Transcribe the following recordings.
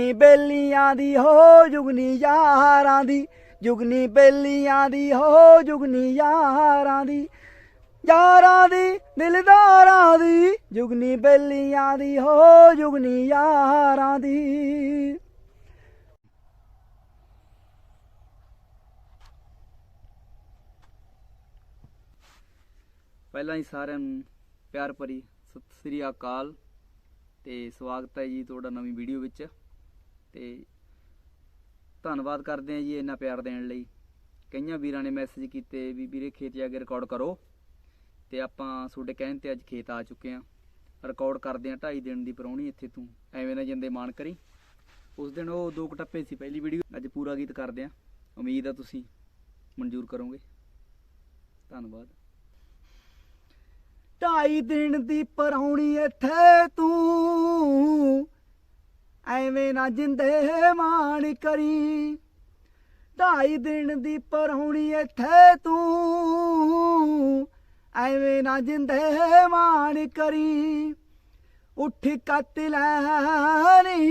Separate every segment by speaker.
Speaker 1: ਜੁਗਨੀ ਬੇਲੀਆਂ ਦੀ, ਹੋ ਜੁਗਨੀ ਯਾਰਾਂ ਦੀ, ਜੁਗਨੀ ਬੇਲੀਆਂ ਦੀ, ਹੋ ਜੁਗਨੀ ਯਾਰਾਂ ਦੀ ਯਾਰਾਂ ਦੀ, ਦਿਲਦਾਰਾਂ ਦੀ, ਜੁਗਨੀ ਬੇਲੀਆਂ ਦੀ, ਹੋ ਜੁਗਨੀ ਯਾਰਾਂ ਦੀ। ਪਹਿਲਾਂ ਹੀ ਸਾਰਿਆਂ ਨੂੰ ਪਿਆਰ ਭਰੀ ਸਤਿ ਸ੍ਰੀ ਅਕਾਲ ਤੇ ਸਵਾਗਤ ਹੈ ਜੀ ਤੁਹਾਡਾ ਨਵੀਂ ਵੀਡੀਓ ਵਿੱਚ। ਤੇ ਧੰਨਵਾਦ ਕਰਦੇ ਹਾਂ ਜੀ ਇੰਨਾ ਪਿਆਰ ਦੇਣ ਲਈ। ਕਈਆਂ ਵੀਰਾਂ ਨੇ ਮੈਸੇਜ ਕੀਤੇ ਵੀ ਵੀਰੇ ਖੇਤ ਜਾ ਕੇ ਰਿਕਾਰਡ ਕਰੋ ਤੇ ਆਪਾਂ ਤੁਹਾਡੇ ਕਹਿਣ ਤੇ ਅੱਜ ਖੇਤ ਆ ਚੁੱਕੇ ਹਾਂ। ਰਿਕਾਰਡ ਕਰਦੇ ਹਾਂ 2.5 ਦਿਨ ਦੀ ਪਰੌਣੀ ਇੱਥੇ ਤੂੰ, ਐਵੇਂ ਨਾ ਜਿੰਦੇ ਮਾਣ ਕਰੀ। ਉਸ ਦਿਨ ਉਹ ਦੋ ਕਟੱਪੇ ਸੀ ਪਹਿਲੀ ਵੀਡੀਓ ਅੱਜ ਪੂਰਾ ਗੀਤ ਕਰਦੇ ਹਾਂ। ਉਮੀਦ ਆ ਤੁਸੀਂ ਮਨਜ਼ੂਰ ਕਰੋਗੇ। ਧੰਨਵਾਦ। ਢਾਈ ਦਿਨ ਦੀ ਪਰੌਣੀ ਇੱਥੇ ਤੂੰ। ਐਵੇਂ ਨਾ ਜਿੰਦੇ ਮਾਣ ਕਰੀ। ਢਾਈ ਦਿਨ ਦੀ ਪਰੌਣੀ ਇੱਥੇ ਤੂੰ ਐਵੇਂ ਨਾ ਜਿੰਦੇ ਮਾਣ ਕਰੀ। ਉੱਠ ਕੱਤ ਲੈਣੀ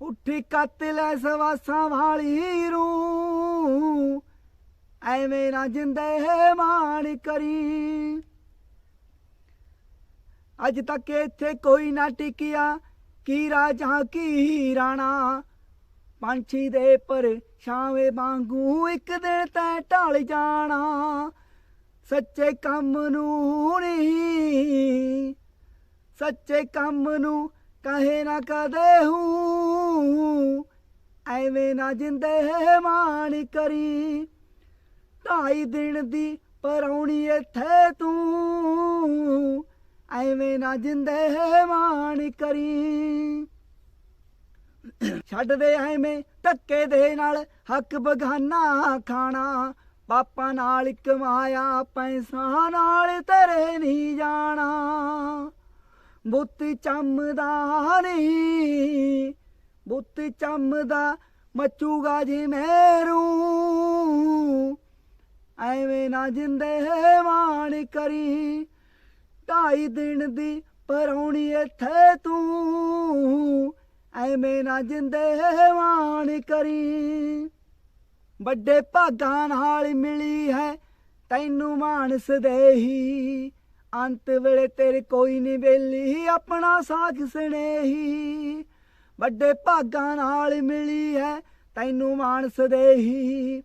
Speaker 1: ਉੱਠ ਕੱਤ ਲੈ ਸਵਾਸਾਂ ਵਾਲੀ ਰੂ। ਐਵੇਂ ਨਾ ਜਿੰਦੇ ਮਾਣ ਕਰੀ। ਅੱਜ ਤੱਕ ਇੱਥੇ ਕੋਈ ਨਾ ਟਿਕਿਆ। ਕੀ ਰਾਜਾ ਕੀ ਰਾਣਾ? ਪੰਛੀ ਦੇ ਪਰ ਛਾਵੇਂ ਵਾਂਗੂ ਇੱਕ ਦਿਨ ਤੈ ਢਲ ਜਾਣਾ। ਸੱਚੇ ਕੰਮ ਨੂੰ ਨਹੀਂ ਸੱਚੇ ਕੰਮ ਨੂੰ ਕਹੇ ਨਾ ਕਦੇ ਹੂੰ। ਐਵੇਂ ਨਾ ਜਿੰਦੇ ਮਾਣ ਕਰੀ। ਢਾਈ ਦਿਨ ਦੀ ਪਰੌਣੀ ਇੱਥੇ ਤੂੰ। ਐਵੇਂ ਨਾ ਜਿੰਦੇ ਮਾਣ ਕਰੀ। ਛੱਡ ਦੇ ਐਵੇਂ ਧੱਕੇ ਦੇ ਨਾਲ ਹੱਕ ਬਗਾਨਾ ਖਾਣਾ। ਪਾਪਾ ਨਾਲ ਕਮਾਇਆ ਪੈਸਾ ਨਾਲ ਤੇਰੇ ਨਹੀਂ ਜਾਣਾ। ਬੁੱਤ ਚੰਮਦਾ ਨਹੀਂ, ਬੁੱਤ ਚੰਮਦਾ ਮਚੂਗਾ ਜੀ ਮੇਰੂ। ਐਵੇਂ ਨਾ ਜਿੰਦੇ ਮਾਣ ਕਰੀ। ਢਾਈ ਦਿਨ ਦੀ ਪਰੌਣੀ ਇੱਥੇ ਤੂੰ। ਐਵੇਂ ਨਾ ਜਿੰਦੇ ਮਾਣ ਕਰੀ। ਵੱਡੇ ਭਾਗਾਂ ਨਾਲ ਮਿਲੀ ਹੈ ਤੈਨੂੰ ਮਾਨਸ ਦੇਹੀ। ਅੰਤ ਵੇਲੇ ਤੇਰੇ ਕੋਈ ਨਹੀਂ ਵੇਲੀ, ਆਪਣਾ ਸਾਖ ਸਨੇਹੀ। ਵੱਡੇ ਭਾਗਾਂ ਨਾਲ ਮਿਲੀ ਹੈ ਤੈਨੂੰ ਮਾਨਸ ਦੇਹੀ।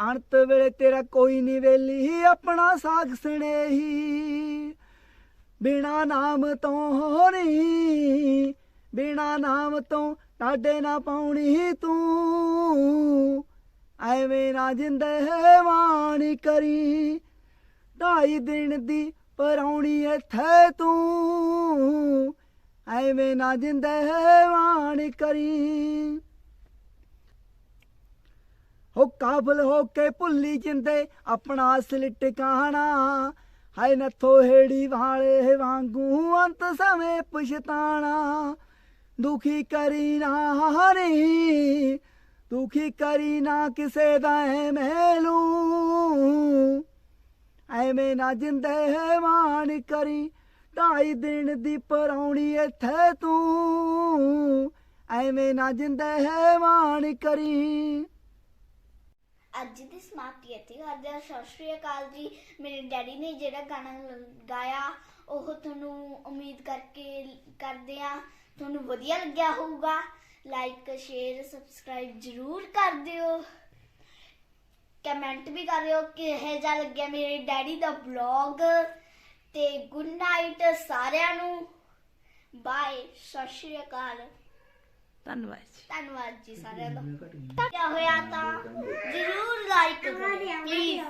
Speaker 1: ਅੰਤ ਵੇਲੇ ਤੇਰਾ ਕੋਈ ਨਹੀਂ ਵੇਲੀ, ਆਪਣਾ ਸਾਖ ਸਨੇਹੀ। ਬਿਨਾ ਨਾਮ ਤੋਂ ਹੋਣੀ, ਬਿਨਾ ਨਾਮ ਤੋਂ ਟਾਡੇ ਨਾ ਪਾਉਣੀ ਤੂੰ। ਐਵੇਂ ਨਾ ਜਿੰਦੇ ਕਰੀ, ਢਾਈ ਦਿਨ ਦੀ ਪਰੌਣੀ ਇੱਥੇ ਤੂੰ। ਐਵੇਂ ਨਾ ਜਿੰਦੇ ਮਾਣ ਕਰੀ। ਹੋ ਕਾਬਲ ਹੋ ਕੇ ਭੁੱਲੀ ਜਿੰਦੇ ਆਪਣਾ ਅਸਲ ਟਿਕਾਣਾ ਹਾਏ ਨੱਥੋ ਹੇੜੀ ਵਾਲੇ ਵਾਂਗੂ ਅੰਤ ਸਮੇਂ ਪਛਤਾਣਾ। ਦੁਖੀ ਕਰੀ ਨਾ ਹਰੀ ਦੁਖੀ ਕਰੀ ਨਾ ਕਿਸੇ ਦਾ ਐ ਮੈਲੂ ਐਵੇਂ ਨਾ ਜਿੰਦੇ ਮਾਨ ਕਰੀ, ਢਾਈ ਦਿਨ ਦੀ ਪਰੌਣੀ ਇੱਥੇ ਤੂੰ। ਐਵੇਂ ਨਾ ਜਿੰਦੇ ਮਾਣ ਕਰੀ।
Speaker 2: ਅੱਜ ਦੀ ਸਮਾਪਤੀ ਇੱਥੇ ਕਰਦੇ ਹਾਂ ਸਤਿ ਸ਼੍ਰੀ ਅਕਾਲ ਜੀ। ਮੇਰੇ ਡੈਡੀ ਨੇ ਜਿਹੜਾ ਗਾਣਾ ਗਾਇਆ, ਉਹ ਤੁਹਾਨੂੰ ਉਮੀਦ ਕਰਕੇ ਕਰਦੇ ਆ। ਤੁਹਾਨੂੰ ਵਧੀਆ ਲੱਗਿਆ ਹੋਊਗਾ। ਲਾਈਕ ਸ਼ੇਅਰ ਸਬਸਕ੍ਰਾਈਬ ਜਰੂਰ ਕਰ ਦਿਓ। ਕਮੈਂਟ ਵੀ ਕਰ ਦਿਓ ਕਿ ਜਿਹਾ ਲੱਗਿਆ ਮੇਰੇ ਡੈਡੀ ਦਾ ਵਲੌਗ ਤੇ ਗੁੱਡ ਨਾਈਟ ਸਾਰਿਆਂ ਨੂੰ। ਬਾਏ ਸਤਿ ਸ਼੍ਰੀ ਅਕਾਲ।
Speaker 3: ਧੰਨਵਾਦ ਜੀ।
Speaker 2: ਧੰਨਵਾਦ ਜੀ ਸਾਰਿਆਂ ਦਾ। ਕਿਆ ਹੋਇਆ ਤਾਂ? ਜਰੂਰ ਲਾਈਕ ਕਰੋ ਪਲੀਜ਼